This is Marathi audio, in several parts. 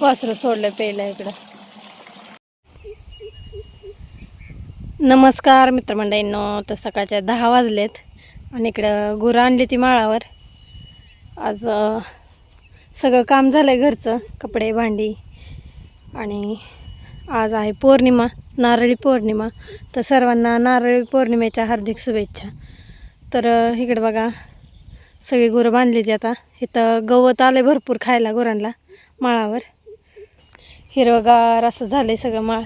वासरं सोडलं प्यायला इकडं. नमस्कार मित्रमंडळींनो तर सकाळच्या दहा वाजलेत आणि इकडं गुरं आणली ती माळावर. आज सगळं काम झालं आहे घरचं कपडे भांडी आणि आज आहे पौर्णिमा नारळी पौर्णिमा. तर सर्वांना नारळी पौर्णिमेच्या हार्दिक शुभेच्छा. तर इकडं बघा सगळी गुरं बांधली ती आता. इथं गवत आलं भरपूर खायला गुरांना माळावर. हिरवगार असं झालं आहे सगळं माळ.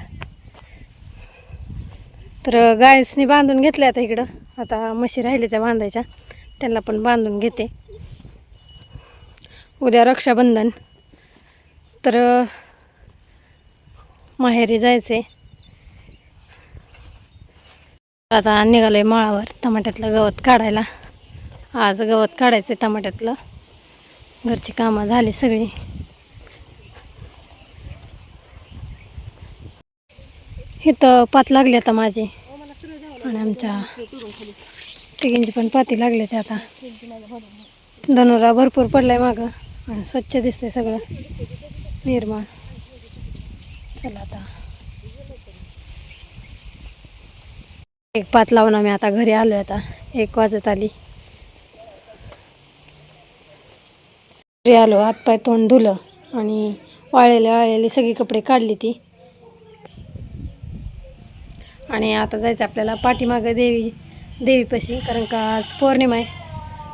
तर गायसनी बांधून घेतल्या आता इकडं. आता म्हशी राहिले त्या बांधायच्या. त्यांना पण बांधून घेते. उद्या रक्षाबंधन. तर माहेरी जायचे आता निघालोय माळावर टमाट्यातलं गवत काढायला. आज गवत काढायचं आहे टमाट्यातलं. घरची कामं झाली सगळी. इथं पात लागली आता माझी. आणि आमच्या तिघींची पण पाती लागले ते आता. धनुरा भरपूर पडलाय मागं. आणि स्वच्छ दिसतंय सगळं. निर्माण. चला आता. एक पात लावून आम्ही आता घरी आलोय आता. एक वाजत आली. घरी आलो हातपाय तोंड धुलं आणि वाळलेले वाळलेले सगळी कपडे काढली ती. आणि आता जायचं आपल्याला पाठीमागं देवी देवीपाशी कारण का आज पौर्णिमा आहे.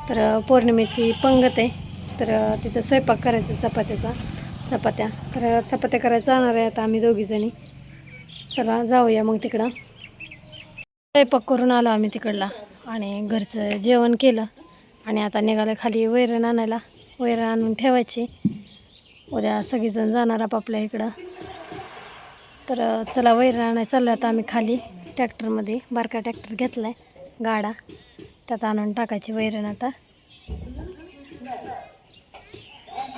तर पौर्णिमेची पंगत आहे. तर तिथं स्वयंपाक करायचा चपात्याचा. चपात्या. तर चपात्या करायला जाणार आहे आता आम्ही दोघीजणी चला जाऊया मग तिकडं. स्वयंपाक करून आलो आम्ही तिकडला. आणि घरचं जेवण केलं. आणि आता निघालं खाली वैरण आणायला. वैरण आणून ठेवायची. उद्या सगळीजण जाणार आपापल्या इकडं. तर चला वैरण आणायला चाललो आता आम्ही खाली. ट्रॅक्टरमध्ये बारका ट्रॅक्टर घेतला आहे गाडा. त्यात आणून टाकायची वैरण आता.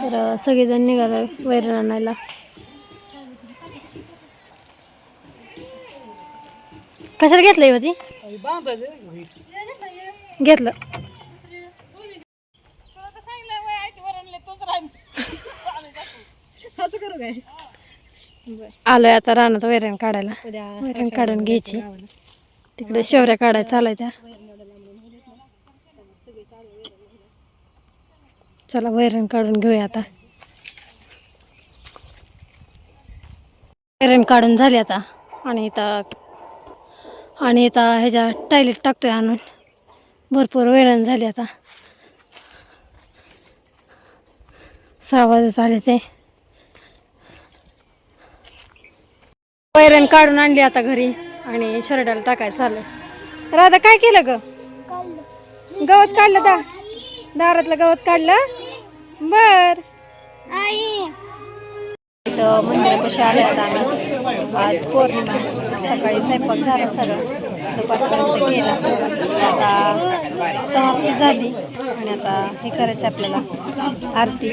तर सगळेजण निघालो वैरण आणायला. कशाला घेतलंय होती घेतलं. असं करू काय? आलोय आता रानात वैरण काढायला. वैरण काढून घ्यायची. तिकडे शेवऱ्या काढायला चालाय त्या. चला वैरण काढून घेऊया आता. वैरण काढून झाली आता. आणि इथं आणि इथं ह्याच्या टायलेट टाकतोय आणून. भरपूर वैरण झाली आता. सहा वाजत आले ते. वैरण काढून आणली आता घरी आणि शर्टाला टाकायचं चाललं राधा काय केलं ग? गवत काढलं दा दारातलं गवत काढलं? बर. इथं मंदिरापाशी आले आता आम्ही? आज पौर्णिमा सकाळी स्वयंपाक झाला सगळं. दुपारपर्यंत केला. आता समाप्ती झाली आणि आता हे करायचं आपल्याला. आरती.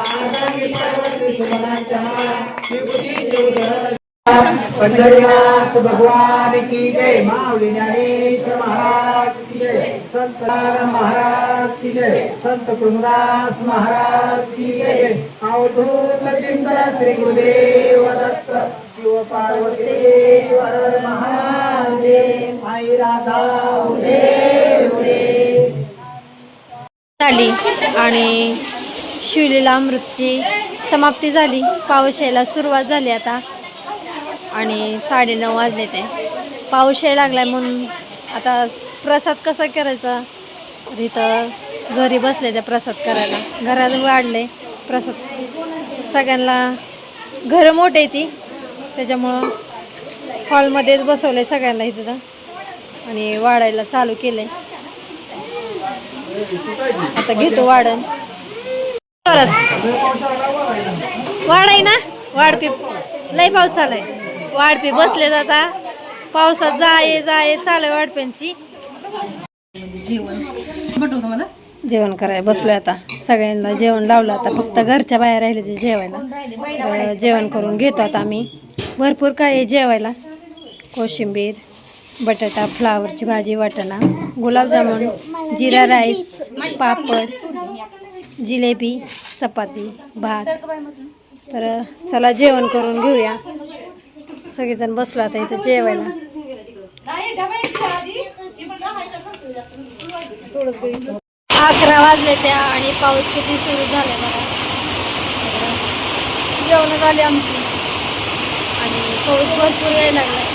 पंढरीनाथ भगवान की जय माऊली ज्ञानेश्वर महाराज की जय संत महाराज की जय संत कृष्णदास महाराज की जय अवधूत चिंता श्री गुरुदेव दत्त शिव पार्वतीश्वर महाराज आई राधा उदे उदे झाली आणि शिवलीला मृत्यू समाप्ती झाली. पाऊस यायला सुरुवात झाली आता. आणि साडेनऊ वाजले ते. पाऊस यायला लागलाय म्हणून आता प्रसाद कसा करायचा? तिथं इथं घरी बसले त्या प्रसाद करायला. घरात वाढले प्रसाद. सगळ्यांना घरं मोठे ती. त्याच्यामुळं हॉलमध्येच बसवले सगळ्यांना इथं आणि वाढायला चालू केले आता घेतो वाढण. परत. वाढाय ना? वाढपी लय पाऊस चालाय. वाढपी बसले आता. पावसात जाये जाये. चालू आहे वाढप्यांची जेवण. करायला बसलोय आता. सगळ्यांना जेवण लावलं आता. फक्त घरच्या बाहेर राहिले ते जेवायला. जेवण करून घेतो आता आम्ही. भरपूर काय आहे जेवायला. कोशिंबीर बटाटा फ्लावरची भाजी वाटाणा गुलाबजामुन जिरा राईस पापड. जिलेबी चपाती भात. तर चला जेवण करून घेऊया. सगळेजण बसलो आता इथं जेवायला. अकरा वाजले त्या आणि पाऊस किती सुरू झाला मला जेवण झाले आमची. आणि पाऊस भरपूर यायला लागला